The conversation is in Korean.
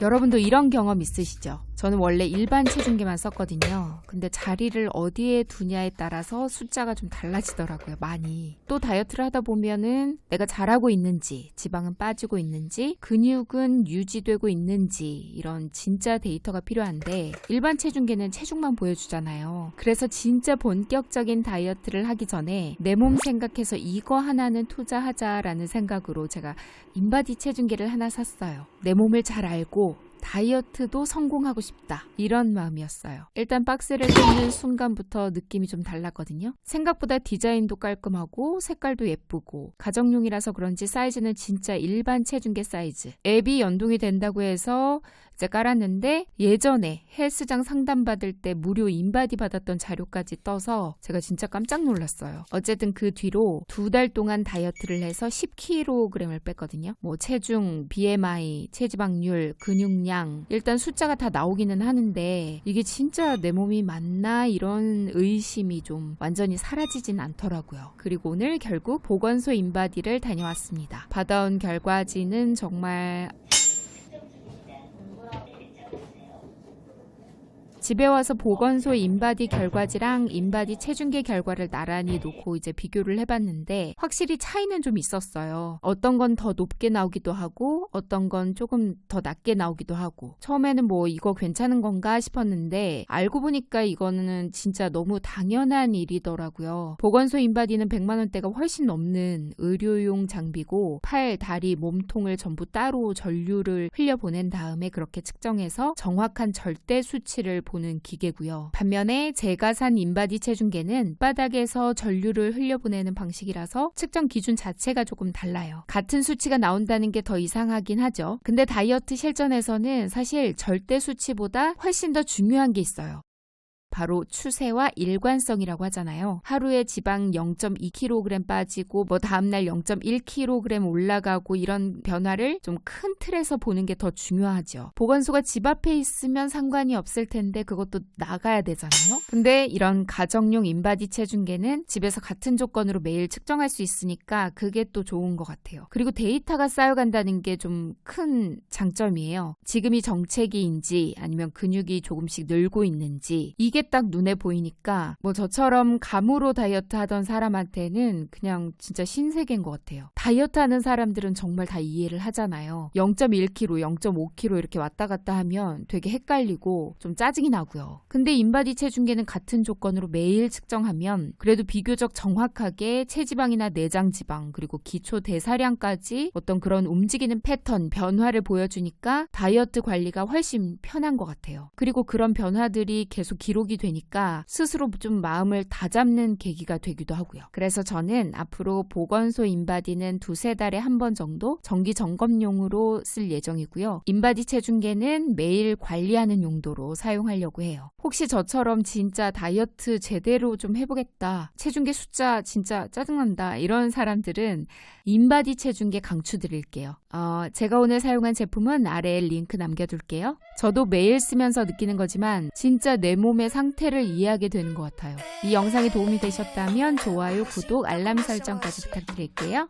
여러분도 이런 경험 있으시죠? 저는 원래 일반 체중계만 썼거든요. 근데 자리를 어디에 두냐에 따라서 숫자가 좀 달라지더라고요, 많이. 또 다이어트를 하다 보면은 내가 잘하고 있는지, 지방은 빠지고 있는지, 근육은 유지되고 있는지, 이런 진짜 데이터가 필요한데, 일반 체중계는 체중만 보여주잖아요. 그래서 진짜 본격적인 다이어트를 하기 전에 내 몸 생각해서 이거 하나는 투자하자라는 생각으로 제가 인바디 체중계를 하나 샀어요. 내 몸을 잘 알고 다이어트도 성공하고 싶다. 이런 마음이었어요. 일단 박스를 뜯는 순간부터 느낌이 좀 달랐거든요. 생각보다 디자인도 깔끔하고 색깔도 예쁘고 가정용이라서 그런지 사이즈는 진짜 일반 체중계 사이즈. 앱이 연동이 된다고 해서 이제 깔았는데 예전에 헬스장 상담 받을 때 무료 인바디 받았던 자료까지 떠서 제가 진짜 깜짝 놀랐어요. 어쨌든 그 뒤로 두 달 동안 다이어트를 해서 10kg을 뺐거든요. 뭐 체중, BMI, 체지방률, 근육량 일단 숫자가 다 나오기는 하는데 이게 진짜 내 몸이 맞나 이런 의심이 좀 완전히 사라지진 않더라고요. 그리고 오늘 결국 보건소 인바디를 다녀왔습니다. 받아온 결과지는 정말 집에 와서 보건소 인바디 결과지랑 인바디 체중계 결과를 나란히 놓고 이제 비교를 해봤는데 확실히 차이는 좀 있었어요. 어떤 건 더 높게 나오기도 하고 어떤 건 조금 더 낮게 나오기도 하고 처음에는 뭐 이거 괜찮은 건가 싶었는데 알고 보니까 이거는 진짜 너무 당연한 일이더라고요. 보건소 인바디는 100만 원대가 훨씬 넘는 의료용 장비고 팔, 다리, 몸통을 전부 따로 전류를 흘려 보낸 다음에 그렇게 측정해서 정확한 절대 수치를 보는 기계고요. 반면에 제가 산 인바디 체중계는 바닥에서 전류를 흘려보내는 방식이라서 측정 기준 자체가 조금 달라요. 같은 수치가 나온다는 게 더 이상하긴 하죠. 근데 다이어트 실전에서는 사실 절대 수치보다 훨씬 더 중요한 게 있어요. 바로 추세와 일관성이라고 하잖아요. 하루에 지방 0.2kg 빠지고 뭐 다음날 0.1kg 올라가고 이런 변화를 좀 큰 틀에서 보는 게 더 중요하죠. 보건소가 집 앞에 있으면 상관이 없을 텐데 그것도 나가야 되잖아요. 근데 이런 가정용 인바디 체중계는 집에서 같은 조건으로 매일 측정할 수 있으니까 그게 또 좋은 것 같아요. 그리고 데이터가 쌓여간다는 게 좀 큰 장점이에요. 지금이 정체기인지 아니면 근육이 조금씩 늘고 있는지 이게 딱 눈에 보이니까 뭐 저처럼 감으로 다이어트 하던 사람한테는 그냥 진짜 신세계인 것 같아요. 다이어트 하는 사람들은 정말 다 이해를 하잖아요. 0.1kg, 0.5kg 이렇게 왔다 갔다 하면 되게 헷갈리고 좀 짜증이 나고요. 근데 인바디 체중계는 같은 조건으로 매일 측정하면 그래도 비교적 정확하게 체지방이나 내장 지방 그리고 기초 대사량까지 어떤 그런 움직이는 패턴, 변화를 보여주니까 다이어트 관리가 훨씬 편한 것 같아요. 그리고 그런 변화들이 계속 기록이 되니까 스스로 좀 마음을 다잡는 계기가 되기도 하고요. 그래서 저는 앞으로 보건소 인바디는 두세 달에 한 번 정도 정기 점검용으로 쓸 예정이고요. 인바디 체중계는 매일 관리하는 용도로 사용하려고 해요. 혹시 저처럼 진짜 다이어트 제대로 좀 해보겠다. 체중계 숫자 진짜 짜증난다. 이런 사람들은 인바디 체중계 강추 드릴게요. 어, 제가 오늘 사용한 제품은 아래에 링크 남겨둘게요. 저도 매일 쓰면서 느끼는 거지만 진짜 내 몸의 상태를 이해하게 되는 것 같아요. 이 영상이 도움이 되셨다면 좋아요, 구독, 알람 설정까지 부탁드릴게요.